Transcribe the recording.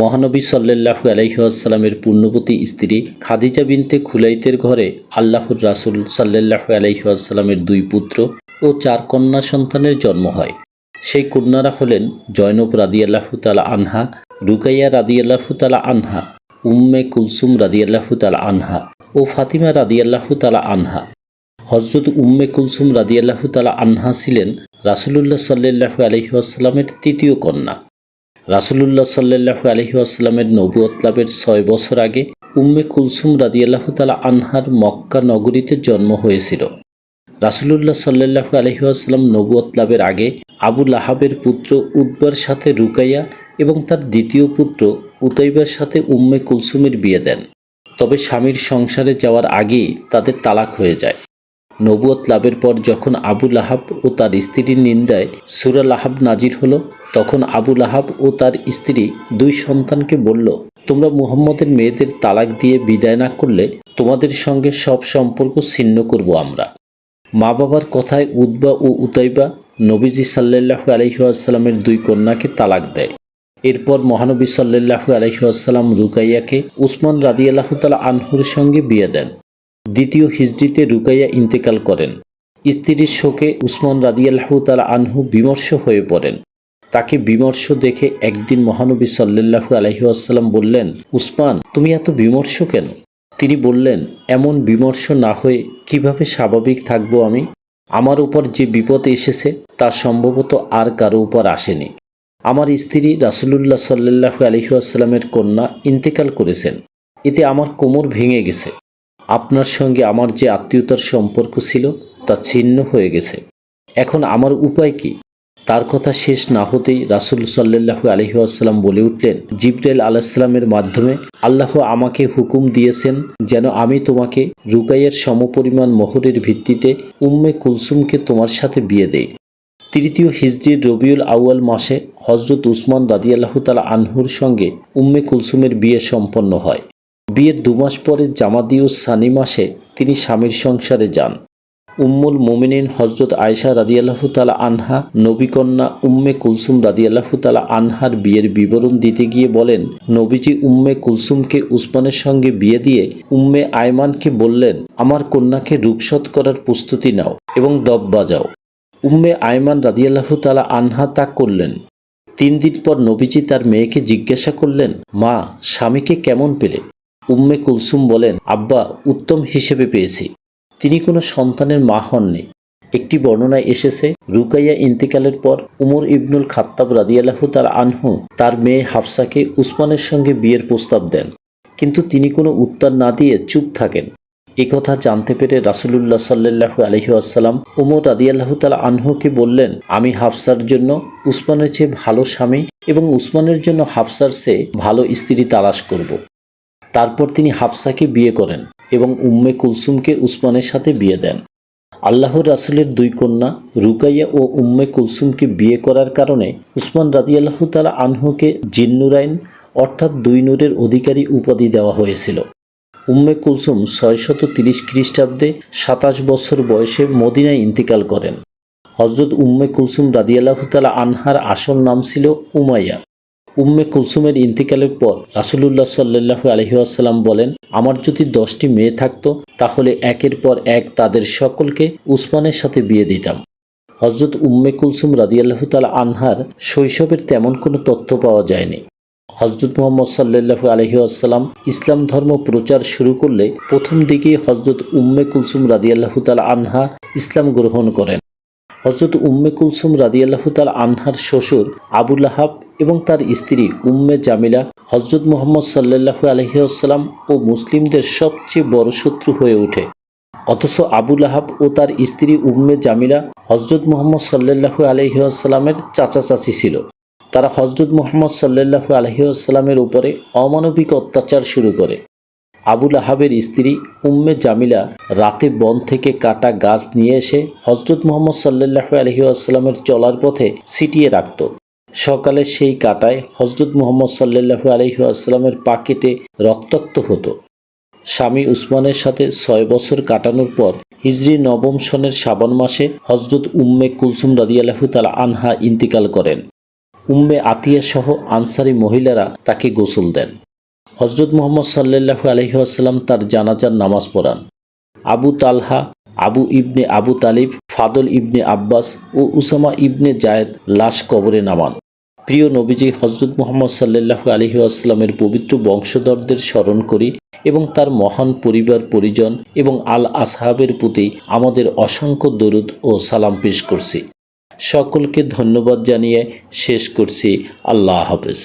মহানবী সাল্লাহু আলহিহাস্লামের পূর্ণবতী স্ত্রী খাদিজা বিনতে খুলাইতের ঘরে আল্লাহর রাসুল সাল্লাহু আলহিহাস্লামের দুই পুত্র ও চার কন্যা সন্তানের জন্ম হয়। সেই কন্যারা হলেন জয়নব রাদিয়াল্লাহু তালা আনহা, রুকাইয়া রাদিয়াল্লাহু তালা আনহা, উম্মে কুলসুম রাদিয়াল্লাহু তালা আনহা ও ফাতিমা রাদিয়াল্লাহু তালা আনহা। হজরত উম্মে কুলসুম রাদিয়াল্লাহু তালা আনহা ছিলেন রাসুলুল্লাহ সাল্লাহু আলহিহাস্লামের তৃতীয় কন্যা। রাসুলুল্লাহ সাল্লাহু আলহি আসলামের নবুয়ত লাভের ছয় বছর আগে উম্মে কুলসুম রাদিয়াল্লাহু তালা আনহার মক্কা নগরীতে জন্ম হয়েছিল। রাসুলুল্লাহ সাল্লাহু আলহি আসলাম নবুয়ত লাভের আগে আবু লাহাবের পুত্র উদ্বার সাথে রুকাইয়া এবং তার দ্বিতীয় পুত্র উতৈবার সাথে উম্মে কুলসুমের বিয়ে দেন। তবে স্বামীর সংসারে যাওয়ার আগেই তাদের তালাক হয়ে যায়। নবুয়ত লাভের পর যখন আবু লাহাব ও তার স্ত্রীর নিন্দায় সুরা লাহাব নাজির হলো, তখন আবু লাহাব ও তার স্ত্রী দুই সন্তানকে বলল, তোমরা মুহাম্মদের মেয়েদের তালাক দিয়ে বিদায় না করলে তোমাদের সঙ্গে সব সম্পর্ক ছিন্ন করব আমরা। মা বাবার কথায় উদ্বা ও উতাইবা নবীজি সাল্লাহু আলহিহাস্লামের দুই কন্যাকে তালাক দেয়। এরপর মহানবী সাল্লাহু আলহিহাস্লাম রুকাইয়াকে উসমান রাদিয়াল্লাহ তালা আনহুর সঙ্গে বিয়ে দেন। দ্বিতীয় হিজড়িতে রুকাইয়া ইন্তেকাল করেন। স্ত্রীর শোকে উসমান রাদিয়াল্লাহ তালা আনহু বিমর্ষ হয়ে পড়েন। তাকে বিমর্ষ দেখে একদিন মহানবী সাল্লাহু আলহিউসাল্লাম বললেন, উসমান, তুমি এত বিমর্ষ কেন? তিনি বললেন, এমন বিমর্ষ না হয়ে কীভাবে স্বাভাবিক থাকব আমি? আমার উপর যে বিপদ এসেছে, তা সম্ভবত আর কারও উপর আসেনি। আমার স্ত্রী রাসুলুল্লাহ সাল্লাহু আলহিউসাল্লামের কন্যা ইন্তেকাল করেছেন। এতে আমার কোমর ভেঙে গেছে। আপনার সঙ্গে আমার যে আত্মীয়তার সম্পর্ক ছিল, তা ছিন্ন হয়ে গেছে। এখন আমার উপায় কি? তার কথা শেষ না হতেই রাসুল সাল্লাহু আলহিহাস্লাম বলে উঠলেন, জিব্রাইল আলাহিসাল্লামের মাধ্যমে আল্লাহ আমাকে হুকুম দিয়েছেন যেন আমি তোমাকে রুকাইয়ের সমপরিমাণ মোহরের ভিত্তিতে উম্মে কুলসুমকে তোমার সাথে বিয়ে দেই। তৃতীয় হিজরির রবিউল আউয়াল মাসে হজরত উসমান রাদিয়াল্লাহু তালা আনহুর সঙ্গে উম্মে কুলসুমের বিয়ে সম্পন্ন হয়। বিয়ের দুমাস পরে জামাদিউস সানি মাসে তিনি স্বামীর সংসারে যান। উম্মুল মোমিনিন হজরত আয়সা রাদিয়াল্লাহু তালা আনহা, নবীকন্যা উম্মে কুলসুম রাদিয়াল্লাহু তালা আনহার বিয়ের বিবরণ দিতে গিয়ে বলেন, নবীজি উম্মে কুলসুমকে উসমানের সঙ্গে বিয়ে দিয়ে উম্মে আয়মানকে বললেন, আমার কন্যাকে রুকসত করার প্রস্তুতি নাও এবং দব বাজাও। উম্মে আয়মান রাদিয়াল্লাহু তালা আনহা তা করলেন। তিন দিন পর নবীজি তার মেয়েকে জিজ্ঞাসা করলেন, মা, স্বামীকে কেমন পেলে? উম্মে কুলসুম বলেন, আব্বা, উত্তম হিসেবে পেয়েছি। তিনি কোনো সন্তানের মা হননি। একটি বর্ণনায় এসেছে, রুকাইয়া ইন্তেকালের পর উমর ইবনুল খাত্তাব রাদিয়াল্লাহু তার আনহু তার মেয়ে হাফসাকে উসমানের সঙ্গে বিয়ের প্রস্তাব দেন। কিন্তু তিনি কোনো উত্তর না দিয়ে চুপ থাকেন। কথা জানতে পেরে রাসুলুল্লাহ সাল্লাহু আলহি আসাল্লাম উমর রাদিয়াল্লাহু তালা আনহুকে বললেন, আমি হাফসার জন্য উসমানের চেয়ে ভালো স্বামী এবং উসমানের জন্য হাফসার চেয়ে ভালো স্ত্রী তালাশ করব। তারপর তিনি হাফসাকে বিয়ে করেন এবং উম্মে কুলসুমকে উসমানের সাথে বিয়ে দেন। আল্লাহর রাসুলের দুই কন্যা রুকাইয়া ও উম্মে কুলসুমকে বিয়ে করার কারণে উসমান রাদিয়াল্লাহ তালা আনহুকে জিন্নুরাইন অর্থাৎ দুই নূরের অধিকারী উপাধি দেওয়া হয়েছিল। উম্মে কুলসুম ছয়শত তিরিশ খ্রিস্টাব্দে সাতাশ বছর বয়সে মদিনায় ইন্তিকাল করেন। হজরত উম্মে কুলসুম রাদিয়াল্লাহ তালা আনহার আসল নাম ছিল উমাইয়া। উম্মে কুলসুমের ইন্তিকালের পর রাসুলুল্লাহ সাল্লাহু আলহিহাসাল্লাম বলেন, আমার যদি দশটি মেয়ে থাকতো, তাহলে একের পর এক তাদের সকলকে উসমানের সাথে বিয়ে দিতাম। হজরত উম্মে কুলসুম রাদিয়াল্লাহু তালা আনহার শৈশবের তেমন কোনো তথ্য পাওয়া যায়নি। হজরত মোহাম্মদ সাল্লাহু আলহিউসাল্লাম ইসলাম ধর্ম প্রচার শুরু করলে প্রথম দিকেই হজরত উম্মে কুলসুম রাদিয়াল্লাহু তালা আনহা ইসলাম গ্রহণ করেন। হজরত উম্মে কুলসুম রাদিয়াল্লাহু তাল আনহার শ্বশুর আবুল আহাব এবং তার স্ত্রী উম্মে জামিলা হজরত মোহাম্মদ সাল্লাহু আলহিউসাল্লাম ও মুসলিমদের সবচেয়ে বড় শত্রু হয়ে ওঠে। অথচ আবুল আহাব ও তার স্ত্রী উম্মে জামিলা হজরত মোহাম্মদ সাল্লাহু আলহিউসাল্লামের চাচা চাচি ছিল। তারা হজরত মোহাম্মদ সাল্লাহু আলহিউসাল্লামের উপরে অমানবিক অত্যাচার শুরু করে। আবুল আহাবের স্ত্রী উম্মে জামিলা রাতে বন থেকে কাটা গাছ নিয়ে এসে হজরত মোহাম্মদ সাল্লাহু আলহি আসসালামের চলার পথে ছিটিয়ে রাখত। সকালে সেই কাটায় হজরত মোহাম্মদ সাল্লাহু আলহি আসসালামের পা কেটে রক্তাক্ত হতো। স্বামী উসমানের সাথে ছয় বছর কাটানোর পর হিজরি নবম সনের শ্রাবণ মাসে হজরত উম্মে কুলসুম রাদিয়াল্লাহু তালা আনহা ইন্তিকাল করেন। উম্মে আতিয়া সহ আনসারি মহিলারা তাকে গোসল দেন। হজরত মোহাম্মদ সাল্লাল্লাহু আলহি আসাল্লাম তার জানাজার নামাজ পড়ান। Abu Talha, Abu ibn Abu Talib, Fadl ibn Abbas ও উসামা ইবনে জায়েদ লাশ কবরে নামান। প্রিয় নবীজি, হজরত মোহাম্মদ সাল্লাল্লাহু আলহি আসলামের পবিত্র বংশধরদের স্মরণ করি এবং তার মহান পরিবার পরিজন এবং আল আসহাবের প্রতি আমাদের অসংখ্য দরুদ ও সালাম পেশ করছি। সকলকে ধন্যবাদ জানিয়ে শেষ করছি। আল্লাহ হাফেজ।